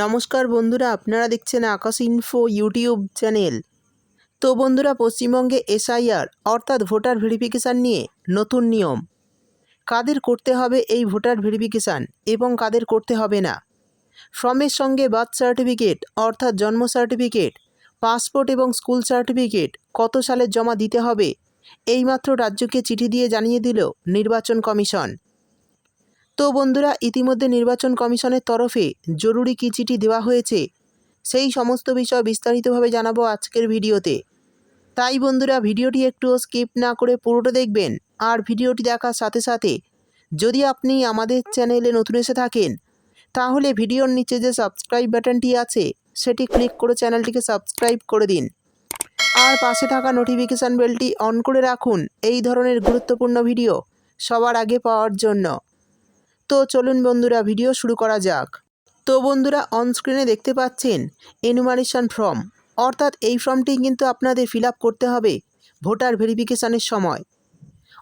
নমস্কার বন্ধুরা, আপনারা দেখছেন আকাশ ইনফো ইউটিউব চ্যানেল তো বন্ধুরা, পশ্চিমবঙ্গে এসআইআর অর্থাৎ ভোটার ভেরিফিকেশান নিয়ে নতুন নিয়ম। কাদের করতে হবে এই ভোটার ভেরিফিকেশান এবং কাদের করতে হবে না? ফর্মের সঙ্গে বার্থ সার্টিফিকেট অর্থাৎ জন্ম সার্টিফিকেট পাসপোর্ট এবং স্কুল সার্টিফিকেট কত সালে জমা দিতে হবে, এইমাত্র রাজ্যকে চিঠি দিয়ে জানিয়ে দিল নির্বাচন কমিশন। তো বন্ধুরা, ইতিমধ্যে নির্বাচন কমিশনের তরফে জরুরি কী চিঠি দেওয়া হয়েছে, সেই সমস্ত বিষয় বিস্তারিতভাবে জানাব আজকের ভিডিওতে। তাই বন্ধুরা, ভিডিওটি একটু স্কিপ না করে পুরোটা দেখবেন আর ভিডিওটি দেখার সাথে সাথে যদি আপনি আমাদের চ্যানেলে নতুন এসে থাকেন, তাহলে ভিডিওর নিচে যে সাবস্ক্রাইব বাটনটি আছে, সেটি ক্লিক করে চ্যানেলটিকে সাবস্ক্রাইব করে দিন। আর পাশে থাকা নোটিফিকেশান বেলটি অন করে রাখুন, এই ধরনের গুরুত্বপূর্ণ ভিডিও সবার আগে পাওয়ার জন্য। তো চলুন বন্ধুরা ভিডিও শুরু করা যাক। তো বন্ধুরা অনস্ক্রিনে দেখতে পাচ্ছেন এনুমারেশন ফর্ম অর্থাৎ এই ফর্মটি কিন্তু আপনাদের ফিল করতে হবে ভোটার ভেরিফিকেশানের সময়।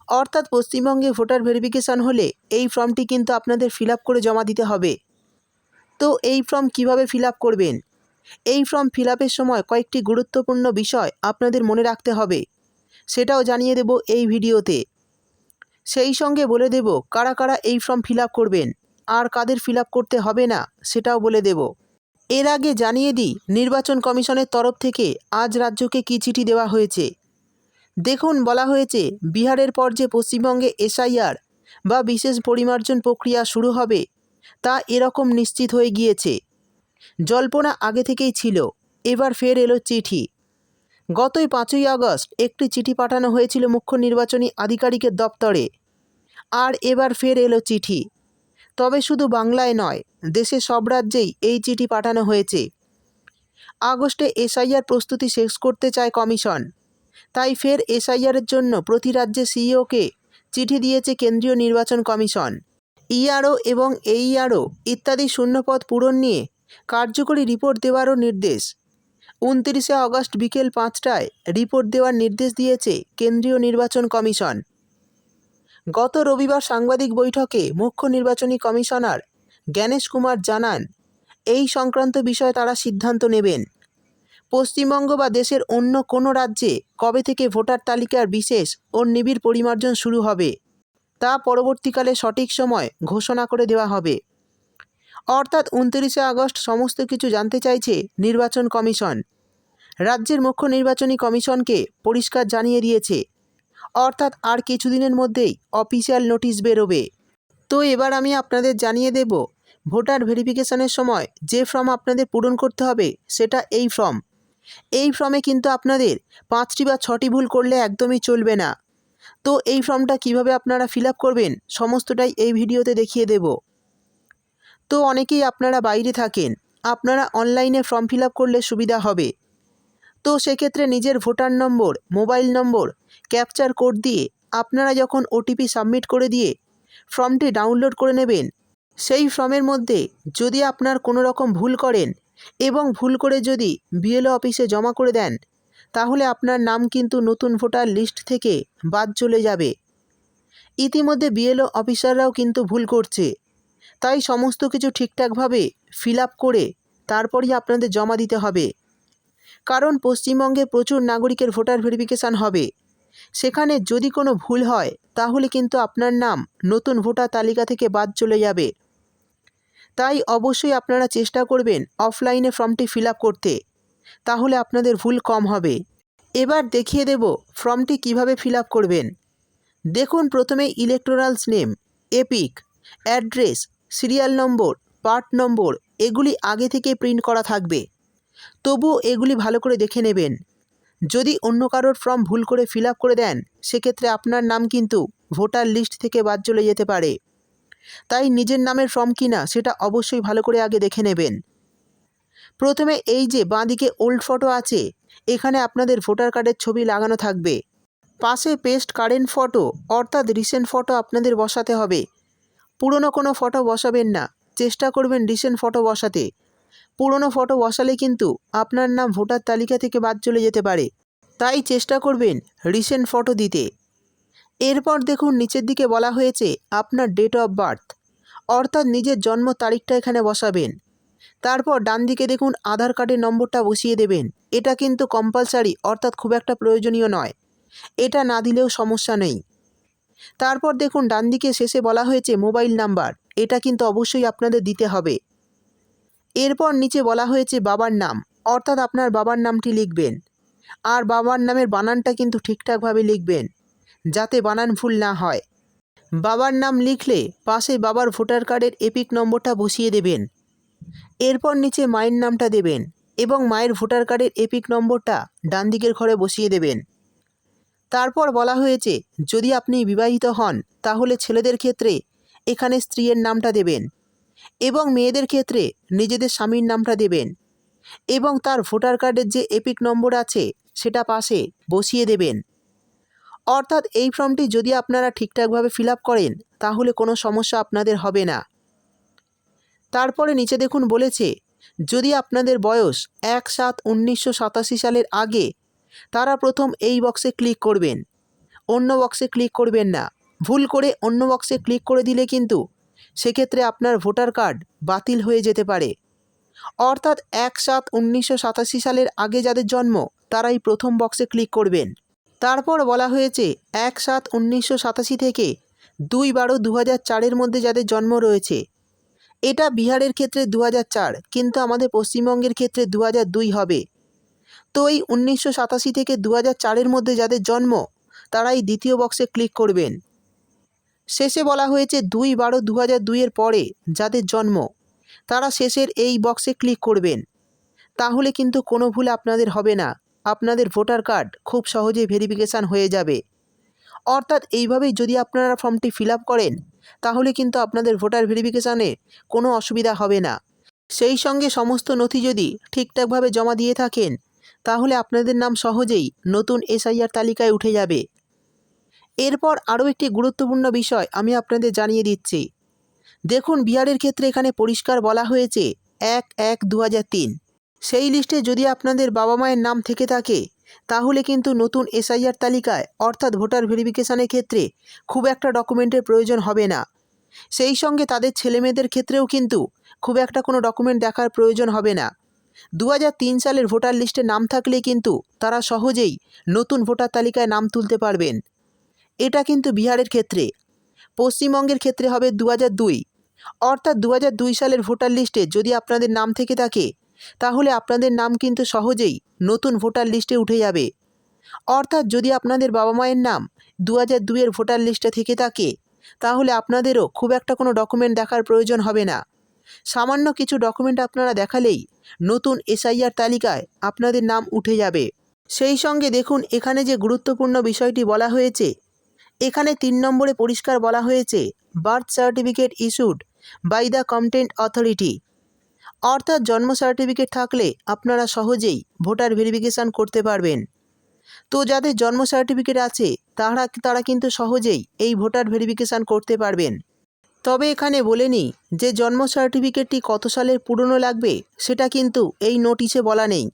অর্থাৎ পশ্চিমবঙ্গে ভোটার ভেরিফিকেশান হলে এই ফর্মটি কিন্তু আপনাদের ফিল করে জমা দিতে হবে। তো এই ফর্ম কীভাবে ফিল করবেন? এই ফর্ম ফিল সময় কয়েকটি গুরুত্বপূর্ণ বিষয় আপনাদের মনে রাখতে হবে। সেটাও জানিয়ে দেব এই ভিডিওতে সেই সঙ্গে বলে দেব, কারা কারা এই ফর্ম ফিল করবেন? আর কাদের ফিল করতে হবে না, সেটাও বলে দেব। এর আগে জানিয়ে দিই, নির্বাচন কমিশনের তরফ থেকে আজ রাজ্যকে কী চিঠি দেওয়া হয়েছে? দেখুন, বলা হয়েছে, বিহারের পর যে পশ্চিমবঙ্গে এসআইআর বা বিশেষ পরিমার্জন প্রক্রিয়া শুরু হবে, তা এরকম নিশ্চিত হয়ে গিয়েছে। জল্পনা আগে থেকেই ছিল, এবার ফের এলো চিঠি। গতই পাঁচই আগস্ট একটি চিঠি পাঠানো হয়েছিল মুখ্য নির্বাচনী আধিকারিকের দপ্তরে। আর এবার ফের এলো চিঠি। তবে শুধু বাংলায় নয় দেশের সব রাজ্যেই এই চিঠি পাঠানো হয়েছে। আগস্টে এসআইআর প্রস্তুতি শেষ করতে চায় কমিশন। তাই ফের এসআইআরের জন্য প্রতি রাজ্যে সিইওকে চিঠি দিয়েছে কেন্দ্রীয় নির্বাচন কমিশন। ইআরও এবং এইআরও ইত্যাদি শূন্যপদ পূরণ নিয়ে কার্যকরী রিপোর্ট দেওয়ারও নির্দেশ। উনতিরিশে আগস্ট বিকেল পাঁচটায় রিপোর্ট দেওয়ার নির্দেশ দিয়েছে কেন্দ্রীয় নির্বাচন কমিশন। গত রবিবার সাংবাদিক বৈঠকে মুখ্য নির্বাচনী কমিশনার জ্ঞানেশ কুমার জানান, এই সংক্রান্ত বিষয়ে তারা সিদ্ধান্ত নেবেন। পশ্চিমবঙ্গ বা দেশের অন্য কোনো রাজ্যে কবে থেকে ভোটার তালিকার বিশেষ ও নিবিড় পরিমার্জন শুরু হবে, তা পরবর্তীকালে সঠিক সময় ঘোষণা করে দেওয়া হবে। অর্থাৎ উনত্রিশে আগস্ট সমস্ত কিছু জানতে চাইছে নির্বাচন কমিশন। রাজ্যের মুখ্য নির্বাচনী কমিশনকে পরিষ্কার জানিয়ে দিয়েছে অর্থাৎ আর কিছুদিনের মধ্যেই অফিসিয়াল নোটিশ বেরোবে। তো এবার আমি আপনাদের জানিয়ে দেব, ভোটার ভেরিফিকেশনের সময় যে ফর্ম আপনাদের পূরণ করতে হবে সেটা এই ফর্ম। এই ফর্মে কিন্তু আপনাদের পাঁচটি বা ছটি ভুল করলে একদমই চলবে না। তো এই ফর্মটা কীভাবে আপনারা ফিল করবেন সমস্তটাই এই ভিডিওতে দেখিয়ে দেব। তো অনেকেই আপনারা বাইরে থাকেন, আপনারা অনলাইনে ফর্ম ফিল করলে সুবিধা হবে। তো সেক্ষেত্রে নিজের voter number, mobile number captcha code দিয়ে আপনারা যখন ওটিপি সাবমিট করে দিয়ে ফর্মটি ডাউনলোড করে নেবেন, সেই ফর্মের মধ্যে যদি আপনার কোনো রকম ভুল করেন এবং ভুল করে যদি বিএলও অফিসে জমা করে দেন, তাহলে আপনার নাম কিন্তু নতুন ভোটার লিস্ট থেকে বাদ চলে যাবে। ইতিমধ্যে বিএলও অফিসাররাও কিন্তু ভুল করছে। তাই সমস্ত কিছু ঠিকঠাকভাবে ফিল আপ করে তারপরই আপনাদের জমা দিতে হবে। কারণ পশ্চিমবঙ্গে প্রচুর নাগরিকের ভোটার ভেরিফিকেশান হবে। সেখানে যদি কোনো ভুল হয়, তাহলে কিন্তু আপনার নাম নতুন ভোটার তালিকা থেকে বাদ চলে যাবে। তাই অবশ্যই আপনারা চেষ্টা করবেন অফলাইনে ফর্মটি ফিল করতে। তাহলে আপনাদের ভুল কম হবে। এবার দেখিয়ে দেব ফর্মটি কীভাবে ফিল করবেন। দেখুন প্রথমে electoral's name EPIC address serial number part number এগুলি আগে থেকে প্রিন্ট করা থাকবে। তবুও এগুলি ভালো করে দেখে নেবেন। যদি অন্য কারোর ফর্ম ভুল করে ফিল করে দেন, সেক্ষেত্রে আপনার নাম কিন্তু ভোটার লিস্ট থেকে বাদ চলে যেতে পারে। তাই নিজের নামের ফর্ম কিনা সেটা অবশ্যই ভালো করে আগে দেখে নেবেন। প্রথমে এই যে বাঁদিকে ওল্ড ফটো আছে, এখানে আপনাদের ভোটার কার্ডের ছবি লাগানো থাকবে। পাশে পেস্ট কারেন্ট ফটো, অর্থাৎ রিসেন্ট ফটো আপনাদের বসাতে হবে। পুরনো কোনো ফটো বসাবেন না, চেষ্টা করবেন রিসেন্ট ফটো বসাতে। পুরনো ফটো বসালে কিন্তু আপনার নাম ভোটার তালিকা থেকে বাদ চলে যেতে পারে। তাই চেষ্টা করবেন রিসেন্ট ফটো দিতে। এরপর দেখুন নিচের দিকে বলা হয়েছে আপনার ডেট অফ বার্থ অর্থাৎ নিজের জন্ম তারিখটা এখানে বসাবেন। তারপর ডান দিকে দেখুন আধার কার্ডের নম্বরটা বসিয়ে দেবেন। এটা কিন্তু কম্পালসারি অর্থাৎ খুব একটা প্রয়োজনীয় নয়। এটা না দিলেও সমস্যা নেই। তারপর দেখুন ডান দিকে শেষে বলা হয়েছে মোবাইল নাম্বার এটা কিন্তু অবশ্যই আপনাদের দিতে হবে। এরপর নিচে বলা হয়েছে বাবার নাম, অর্থাৎ আপনার বাবার নামটি লিখবেন। আর বাবার নামের বানানটা কিন্তু ঠিকঠাকভাবে লিখবেন, যাতে বানান ভুল না হয়। বাবার নাম লিখলে পাশে বাবার ভোটার কার্ডের এপিক নম্বরটা বসিয়ে দেবেন। এরপর নিচে মায়ের নামটা দেবেন এবং মায়ের ভোটার কার্ডের এপিক নম্বরটা ডান দিকের ঘরে বসিয়ে দেবেন। তারপর বলা হয়েছে, যদি আপনি বিবাহিত হন, তাহলে ছেলেদের ক্ষেত্রে এখানে স্ত্রীর নামটা দেবেন। এবং মেয়েদের ক্ষেত্রে নিজেদের স্বামীর নামটা দেবেন এবং তার ভোটার কার্ডের যে এপিক নম্বর আছে সেটা পাশে বসিয়ে দেবেন। অর্থাৎ এই ফর্মটি যদি আপনারা ঠিকঠাকভাবে ফিল করেন, তাহলে কোনো সমস্যা আপনাদের হবে না। তারপরে নিচে দেখুন বলেছে, যদি আপনাদের বয়স এক সাত উনিশশো সালের আগে, তারা প্রথম এই বক্সে ক্লিক করবেন। অন্য বক্সে ক্লিক করবেন না। ভুল করে অন্য বক্সে ক্লিক করে দিলে কিন্তু সেক্ষেত্রে আপনার ভোটার কার্ড বাতিল হয়ে যেতে পারে। অর্থাৎ এক সাত উনিশশো সাতাশি সালের আগে যাদের জন্ম, তারাই প্রথম বক্সে ক্লিক করবেন। তারপর বলা হয়েছে, এক সাত উনিশশো সাতাশি থেকে দুই বারো দু হাজার চারের মধ্যে যাদের জন্ম রয়েছে। এটা বিহারের ক্ষেত্রে দু চার, কিন্তু আমাদের পশ্চিমবঙ্গের ক্ষেত্রে দু দুই হবে। তো এই উনিশশো সাতাশি থেকে দু চারের মধ্যে যাদের জন্ম, তারাই দ্বিতীয় বক্সে ক্লিক করবেন। শেষে বলা হয়েছে দুই বারো দু হাজার দুইয়ের পরে যাদের জন্ম, তারা শেষের এই বক্সে ক্লিক করবেন। তাহলে কিন্তু কোনো ভুল আপনাদের হবে না। আপনাদের ভোটার কার্ড খুব সহজেই ভেরিফিকেশান হয়ে যাবে। অর্থাৎ এইভাবেই যদি আপনারা ফর্মটি ফিল করেন, তাহলে কিন্তু আপনাদের ভোটার ভেরিফিকেশানে কোনো অসুবিধা হবে না। সেই সঙ্গে সমস্ত নথি যদি ঠিকঠাকভাবে জমা দিয়ে থাকেন, তাহলে আপনাদের নাম সহজেই নতুন এসআইআর তালিকায় উঠে যাবে। এরপর আরও একটি গুরুত্বপূর্ণ বিষয় আমি আপনাদের জানিয়ে দিচ্ছি। দেখুন, বিহারের ক্ষেত্রে এখানে পরিষ্কার বলা হয়েছে এক এক দু সেই লিস্টে যদি আপনাদের বাবা মায়ের নাম থেকে থাকে, তাহলে কিন্তু নতুন এসআইআর তালিকায়, অর্থাৎ ভোটার ভেরিফিকেশানের ক্ষেত্রে, খুব একটা ডকুমেন্টের প্রয়োজন হবে না। সেই সঙ্গে তাদের ছেলেমেয়েদের ক্ষেত্রেও কিন্তু খুব একটা কোনো ডকুমেন্ট দেখার প্রয়োজন হবে না। দু সালের ভোটার লিস্টে নাম থাকলে কিন্তু তারা সহজেই নতুন ভোটার তালিকায় নাম তুলতে পারবেন। এটা কিন্তু বিহারের ক্ষেত্রে। পশ্চিমবঙ্গের ক্ষেত্রে হবে দু হাজার দুই। অর্থাৎ দু হাজার দুই সালের ভোটার লিস্টে যদি আপনাদের নাম থেকে থাকে, তাহলে আপনাদের নাম কিন্তু সহজেই নতুন ভোটার লিস্টে উঠে যাবে। অর্থাৎ যদি আপনাদের বাবা মায়ের নাম দু হাজার দুইয়ের ভোটার লিস্টে থেকে থাকে, তাহলে আপনাদেরও খুব একটা কোনো ডকুমেন্ট দেখার প্রয়োজন হবে না। সামান্য কিছু ডকুমেন্ট আপনারা দেখালেই নতুন এসআইআর তালিকায় আপনাদের নাম উঠে যাবে। সেই সঙ্গে দেখুন, এখানে যে গুরুত্বপূর্ণ বিষয়টি বলা হয়েছে এখানে তিন নম্বরে পরিষ্কার বলা হয়েছে, birth certificate issued by the competent authority. অর্থাৎ জন্ম সার্টিফিকেট থাকলে আপনারা সহজেই ভোটার ভেরিফিকেশান করতে পারবেন। তো যাদের জন্ম সার্টিফিকেট আছে, তারা তারা কিন্তু সহজেই এই ভোটার ভেরিফিকেশান করতে পারবেন। তবে এখানে বলে নিই যে জন্ম সার্টিফিকেটটি কত সালের পুরনো লাগবে, সেটা কিন্তু এই নোটিশে বলা নেই।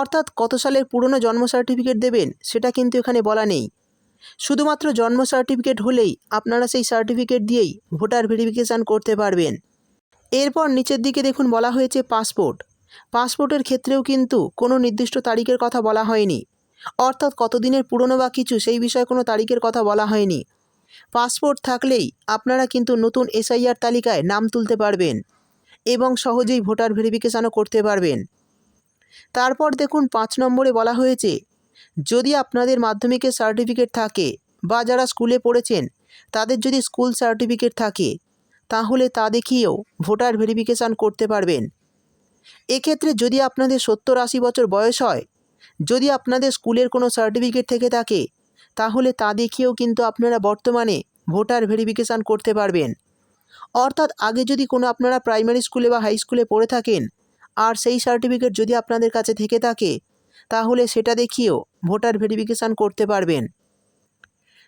অর্থাৎ কত সালের পুরনো জন্ম সার্টিফিকেট দেবেন, সেটা কিন্তু এখানে বলা নেই। শুধুমাত্র জন্ম সার্টিফিকেট হলেই আপনারা সেই সার্টিফিকেট দিয়েই ভোটার ভেরিফিকেশান করতে পারবেন। এরপর নিচের দিকে দেখুন বলা হয়েছে পাসপোর্ট পাসপোর্টের ক্ষেত্রেও কিন্তু কোনো নির্দিষ্ট তারিখের কথা বলা হয়নি। অর্থাৎ কতদিনের পুরনো বা কিছু সেই বিষয়ে কোনো তারিখের কথা বলা হয়নি। পাসপোর্ট থাকলেই আপনারা কিন্তু নতুন এসআইআর তালিকায় নাম তুলতে পারবেন এবং সহজেই ভোটার ভেরিফিকেশানও করতে পারবেন। তারপর দেখুন পাঁচ নম্বরে বলা হয়েছে যদি আপনাদের মাধ্যমিকের সার্টিফিকেট থাকে বা যারা স্কুলে পড়েছেন, তাদের যদি স্কুল সার্টিফিকেট থাকে, তাহলে তা দেখিয়েও ভোটার ভেরিফিকেশান করতে পারবেন। এক্ষেত্রে যদি আপনাদের সত্তর আশি বছর বয়স হয়, যদি আপনাদের স্কুলের কোনো সার্টিফিকেট থেকে থাকে, তাহলে তা দেখিয়েও কিন্তু আপনারা বর্তমানে ভোটার ভেরিফিকেশান করতে পারবেন। অর্থাৎ আগে যদি কোনো আপনারা প্রাইমারি স্কুলে বা হাই স্কুলে পড়ে থাকেন, আর সেই সার্টিফিকেট যদি আপনাদের কাছে থেকে থাকে, তাহলে সেটা দেখিয়েও ভোটার ভেরিফিকেশান করতে পারবেন।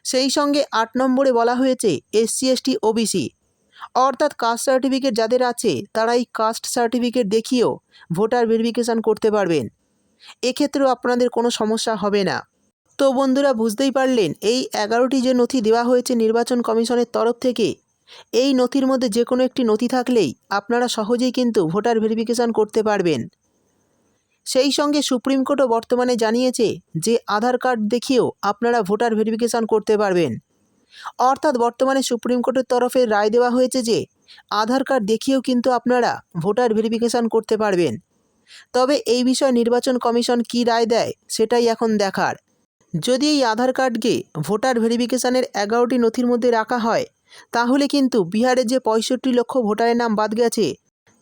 সেই সঙ্গে আট নম্বরে বলা হয়েছে এসসি এসটি ওবিসি অর্থাৎ কাস্ট সার্টিফিকেট যাদের আছে তারা এই কাস্ট সার্টিফিকেট দেখিয়েও ভোটার ভেরিফিকেশান করতে পারবেন। এক্ষেত্রেও আপনাদের কোনো সমস্যা হবে না। তো বন্ধুরা, বুঝতেই পারলেন, এই এগারোটি যে নথি দেওয়া হয়েছে নির্বাচন কমিশনের তরফ থেকে, এই নথির মধ্যে যে কোনো একটি নথি থাকলেই আপনারা সহজেই কিন্তু ভোটার ভেরিফিকেশান করতে পারবেন। সেই সঙ্গে সুপ্রিম কোর্টও বর্তমানে জানিয়েছে যে আধার কার্ড দেখিয়েও আপনারা ভোটার ভেরিফিকেশান করতে পারবেন। অর্থাৎ বর্তমানে সুপ্রিম কোর্টের তরফে রায় দেওয়া হয়েছে যে আধার কার্ড দেখিয়েও কিন্তু আপনারা ভোটার ভেরিফিকেশান করতে পারবেন। তবে এই বিষয়ে নির্বাচন কমিশন কী রায় দেয় সেটাই এখন দেখার। যদি এই আধার কার্ডকে ভোটার ভেরিফিকেশানের এগারোটি নথির মধ্যে রাখা হয়, তাহলে কিন্তু বিহারে যে পঁয়ষট্টি লক্ষ ভোটারের নাম বাদ গেছে,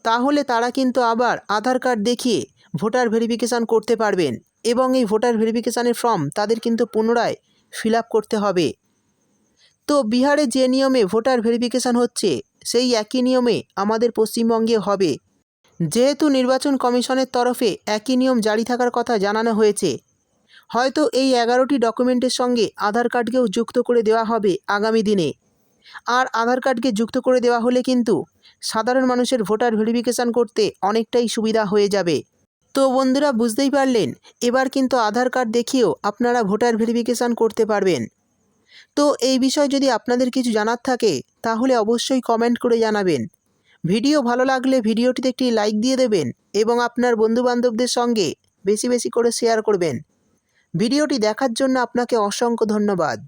তাহলে তারা কিন্তু আবার আধার কার্ড দেখিয়ে ভোটার ভেরিফিকেশান করতে পারবেন এবং এই ভোটার ভেরিফিকেশানের ফর্ম তাদের কিন্তু পুনরায় ফিল করতে হবে। তো বিহারে যে নিয়মে ভোটার ভেরিফিকেশান হচ্ছে, সেই একই নিয়মে আমাদের পশ্চিমবঙ্গে হবে। যেহেতু নির্বাচন কমিশনের তরফে একই নিয়ম জারি থাকার কথা জানানো হয়েছে, হয়তো এই এগারোটি ডকুমেন্টের সঙ্গে আধার কার্ডকেও যুক্ত করে দেওয়া হবে আগামী দিনে। আর আধার কার্ডকে যুক্ত করে দেওয়া হলে কিন্তু সাধারণ মানুষের ভোটার ভেরিফিকেশান করতে অনেকটাই সুবিধা হয়ে যাবে। তো বন্ধুরা বুঝতেই পারলেন, এবার কিন্তু আধার কার্ড দেখিয়েও আপনারা ভোটার ভেরিফিকেশান করতে পারবেন। তো এই বিষয়ে যদি আপনাদের কিছু জানার থাকে, তাহলে অবশ্যই কমেন্ট করে জানাবেন। ভিডিও ভালো লাগলে ভিডিওটিতে একটি লাইক দিয়ে দেবেন এবং আপনার বন্ধুবান্ধবদের সঙ্গে বেশি বেশি করে শেয়ার করবেন। ভিডিওটি দেখার জন্য আপনাকে অসংখ্য ধন্যবাদ।